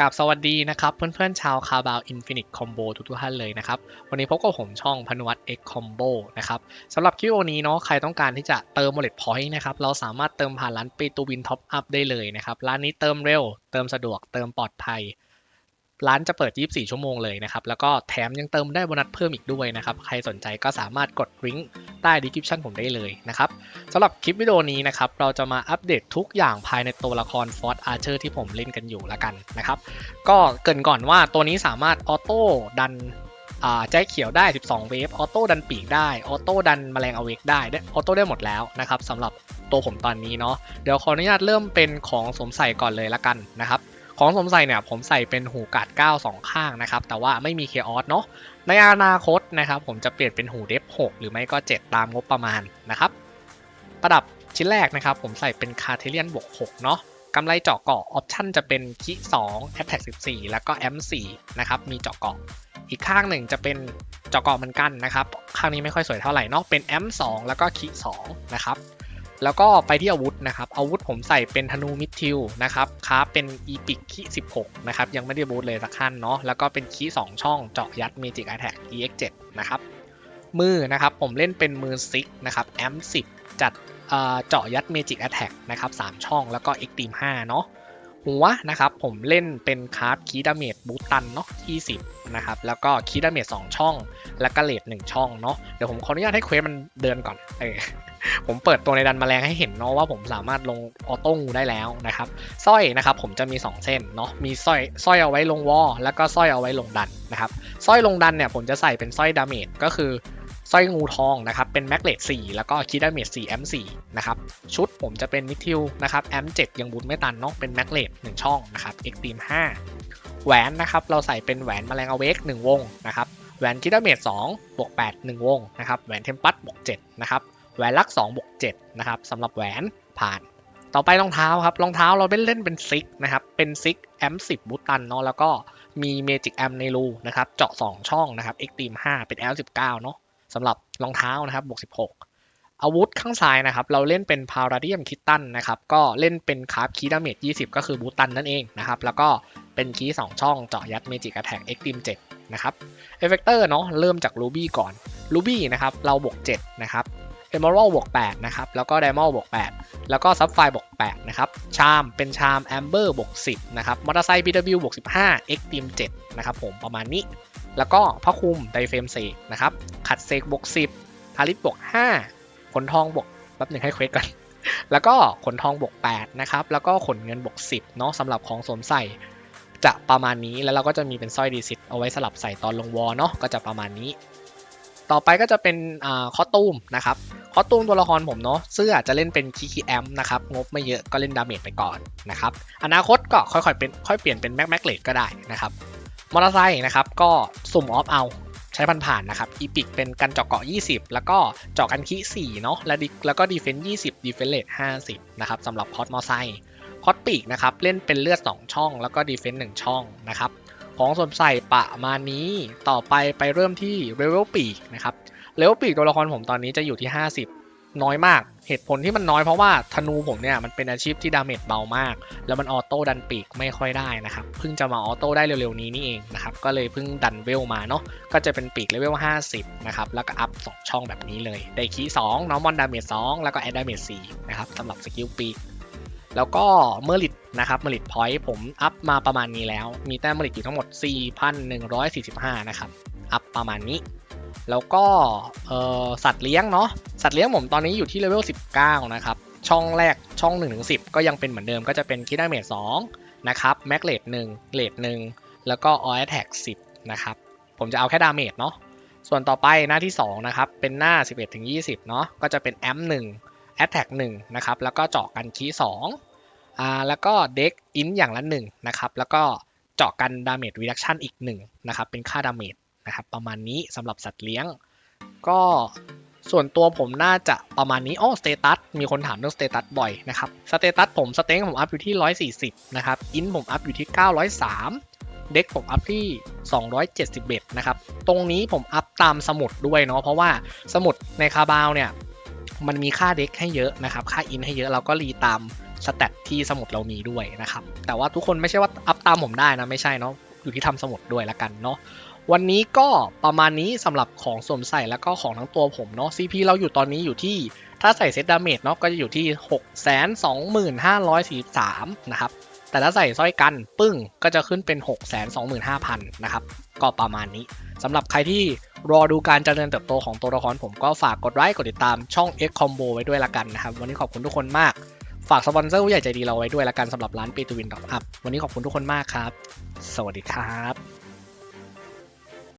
กับสวัสดีนะครับเพื่อนๆชาวคาบาวอินฟินิตคอมโบทุกๆท่านเลยนะครับ วันนี้พบกับผมช่องพนุวัตเอ็กคอมโบนะครับสำหรับคลิปวันนี้เนาะใครต้องการที่จะเติม wallet point นะครับ เราสามารถเติมผ่านร้านปีตูวินท็อปอัพได้เลยนะครับ ร้านนี้เติมเร็ว เติมสะดวกเติมปลอดภัย ร้านจะเปิด 24 ชั่วโมงเลยนะครับ แล้วก็แถมยังเติมได้โบนัสเพิ่มอีกด้วยนะครับ ใครสนใจก็สามารถกดลิงก์ ใต้ description ผมได้เลยนะครับสำหรับคลิปวิดีโอนี้นะครับเราจะมาอัปเดตทุกอย่างภายในตัวละคร Fort Archer ที่ผมเล่นกันอยู่ละกันนะครับก็เกรินก่อนว่าตัวนี้สามารถออโต้ดันอ่าแจ็คเขียวได้ 12 เวฟ ออโต้ดันปีกได้ ออโต้ดันแมลงอเวกได้ได้ ออโต้ได้หมดแล้วนะครับสำหรับตัวผมตอนนี้เนาะ เดี๋ยวขออนุญาตเริ่มเป็นของสมใส่ก่อนเลยละกันนะครับ ของสมใส่เนี่ยผมใส่เป็นหูกาด9 2 ข้างนะครับ แต่ว่าไม่มีเคออสเนาะ ในอนาคตนะครับผมจะเปลี่ยนเป็นหูเดฟ6หรือไม่ก็ 7 ตามงบประมาณนะครับ ประดับชิ้นแรกนะครับ ผมใส่เป็นคาเทเลียนบวก6เนาะกำไรเจาะเกาะออปชั่นจะเป็นคิ2 a t t a c 14 แล้วก็แอม4นะครับ มีเจาะเกาะ อีกข้างหนึ่งจะเป็นเจาะเกาะเหมือนกันนะครับ ข้างนี้ไม่ค่อยสวยเท่าไหร่เนาะเป็นแอม2แล้วก็คิ2นะครับ แล้วก็ไปที่อาวุธนะครับ อาวุธผมใส่เป็นธนูมิดทิลนะครับคราฟเป็นอีพิกคี16 นะครับ ยังไม่ได้บูทเลยสักขั้นเนาะแล้วก็เป็นคี2ช่องเจาะยัด Magic Attack EX7 นะครับ มือนะครับ ผมเล่นเป็นมือซิกนะครับแอม10 จัดเจาะยัดเมจิกแอทแทกนะครับ3ช่องแล้วก็ Extreme 5เนาะ หัวนะครับ ผมเล่นเป็นคาร์ดคีดาเมจบูตันเนาะ20 นะครับ แล้วก็คีดาเมจ2ช่อง แล้วก็เลด1ช่องเนาะเดี๋ยวผมขออนุญาตให้เควสมันเดินก่อนเออผมเปิดตัวในดันแมลงให้เห็นเนาะว่าผมสามารถลงออโต้งูได้แล้วนะครับสร้อยนะครับ ผมจะมี 2 เส้นเนาะมีสร้อยสร้อยเอาไว้ลงวอลแล้วก็สร้อยเอาไว้ลงดันนะครับสร้อยลงดันเนี่ยผมจะใส่เป็นสร้อยดาเมจก็คือ สร้อยงูทองนะครับเป็นแม็กเลต4แล้วก็คีดาเมจ4แอม4นะครับชุดผมจะเป็นนิทิลนะครับแอม7ยังบูทไม่ตันเนาะเป็นแม็กเลต1ช่องนะครับเอ็กตีม5แหวนนะครับเราใส่เป็นแหวนแมลงอเวก1วงนะครับแหวนคิดาเมจ2บวก8 1วงนะครับแหวนเทมปัสบวก7นะครับแหวนลัก2บวก7นะครับสำหรับแหวนผ่าน ต่อไปรองเท้าครับรองเท้าเราเล่นเล่นเป็นซิกนะครับเป็นซิกแอม10บูตันเนาะแล้วก็มีเมจิกแอมในรูนะครับเจาะ 2 ช่องนะครับเอ็กตีม5เป็น L19 เนาะ สำหรับรองเท้านะครับบวก16 อาวุธข้างซ้ายนะครับ เราเล่นเป็นพาราเดียมคิตตันนะครับ ก็เล่นเป็นคาร์บคีดาเมจ20 ก็คือบูตันนั่นเองนะครับ แล้วก็เป็นคีย์2ช่องเจาะยัดเมจิกแอทแทกเอ็กตีม7นะครับเอฟเฟกเตอร์เนาะเริ่มจากรูบี้ก่อนรูบี้นะครับเราบวก7นะครับเอม r ร l บวก8นะครับ แล้วก็ Diamond บวก8แล้วก็ซับไฟบวก8นะครับ ชามเป็นชาม Amber บวก10นะครับ มอเตอร์ไซค์ BW บวก15 X Team 7นะครับผมประมาณนี้ แล้วก็พระคุมไดเฟรมเซกนะครับ ขัดเซกบวก10ทาริสบวก5ขนทองบวกแป๊บหนึ่งให้เควสก่อน แล้วก็ขนทองบวก8นะครับ แล้วก็ขนเงินบวก10เนาะสำหรับของสวมใส่จะประมาณนี้แล้วเราก็จะมีเป็นสร้อยดีซิตเอาไว้สลับใส่ตอนลงวอลเนาะก็จะประมาณนี้ ต่อไปก็จะเป็นอ่าคอตูมนะครับคอตูมตัวละครผมเนาะเสื้อจะเล่นเป็นคีคีแอมนะครับ งบไม่เยอะก็เล่นดาเมจไปก่อนนะครับ อนาคตก็ค่อยๆเป็นค่อยเปลี่ยนเป็นแม็กแม็กเลดก็ได้นะครับ มอเตอร์ไซค์นะครับก็สุ่มออฟเอาใช้ผ่านๆนะครับอีพิกเป็นกันเจาะเกาะ 20 แล้วก็เจาะกันคี4เนาะแล้วดิแล้วก็ดีเฟนต์20ดีเฟนเลด50 นะครับสำหรับพอดมอไซค์พอดปีกนะครับเล่นเป็นเลือด 2 ช่อง แล้วก็ดีเฟนต์1ช่องนะครับของสวมใส่ประมาณนี้ต่อไปไปเริ่มที่เรเวลปีกนะครับเลเวลปีกตัวละครผมตอนนี้จะอยู่ที่ 50 น้อยมาก เหตุผลที่มันน้อยเพราะว่าธนูผมเนี่ยมันเป็นอาชีพที่ดาเมจเบามาก แล้วมันออโต้ดันปีกไม่ค่อยได้นะครับ เพิ่งจะมาออโต้ได้เร็วๆนี้นี่เองนะครับ ก็เลยเพิ่งดันเวลมาเนาะ ก็จะเป็นปีกเลเวล 50 นะครับ แล้วก็อัพ 2 ช่องแบบนี้เลย ได้คีย์2น้องมอนดาเมจ2แล้วก็แอดดาเมจ4นะครับสำหรับสกิลปีกแล้วก็เมอริตนะครับเมอริตพอยต์ผมอัพมาประมาณนี้แล้ว มีแต้มเมอริตอยู่ทั้งหมด 4,145 นะครับ อัพประมาณนี้ แล้วก็สัตว์เลี้ยงเนาะสัตว์เลี้ยงผมตอนนี้อยู่ที่เลเวล 19 นะครับ ช่องแรกช่อง1ถึง10ก็ยังเป็นเหมือนเดิมก็จะเป็นคิดดาเมจ2นะครับแม็กเลด1เลด1แล้วก็ออ t แท็ก10นะครับ ผมจะเอาแค่ดาเมจเนาะส่วนต่อไปหน้าที่ 2 นะครับ เป็นหน้า 11ถึง20 เนาะก็จะเป็นแอม1 Attack 1นะครับ แล้วก็เจาะกันคี2อ่าแล้วก็เด็กอินอย่างละ1นะครับ แล้วก็เจาะกันดาเมจรีดักชันอีก1นะครับ เป็นค่าดาเมจ นะครับประมาณนี้สำหรับสัตว์เลี้ยง ก็ส่วนตัวผมน่าจะประมาณนี้อ๋อสเตตัสมีคนถามเรื่องสเตตัสบ่อยนะครับสเตตัสผมสเต็งผมอัพอยู่ที่ 140 นะครับ อินผมอัพอยู่ที่ 903 เด็กผมอัพที่ 271 นะครับ ตรงนี้ผมอัพตามสมุดด้วยเนาะเพราะว่าสมุดในคาบาวเนี่ย มันมีค่าเด็กให้เยอะนะครับ ค่าอินให้เยอะเราก็รีตามสแตทที่สมุดเรามีด้วยนะครับแต่ว่าทุกคนไม่ใช่ว่าอัพตามผมได้นะไม่ใช่เนาะ อยู่ที่ทำสมุดด้วยละกันเนาะวันนี้ก็ประมาณนี้สำหรับของสวมใส่แล้วก็ของทั้งตัวผมเนาะ CP เราอยู่ตอนนี้อยู่ที่ถ้าใส่เซตดาเมจเนาะก็จะอยู่ที่ 6 2 5 4 3นะครับ แต่ถ้าใส่สร้อยกันปึ้งก็จะขึ้นเป็น 6 2 5 0 0 0นะครับก็ประมาณนี้สำหรับใครที่รอดูการเจริญเติบโตของตัวละครผมก็ฝากกดไลค์กดติดตามช่อง X Combo ไว้ด้วยละกันนะครับ วันนี้ขอบคุณทุกคนมาก ฝากสปอนเซอร์ผู้ใหญ่ใจดีเราไว้ด้วยละกันสำหรับร้าน p ีตูวินดอ p อัพวันนี้ขอบคุณทุกคนมากครับ สวัสดีครับ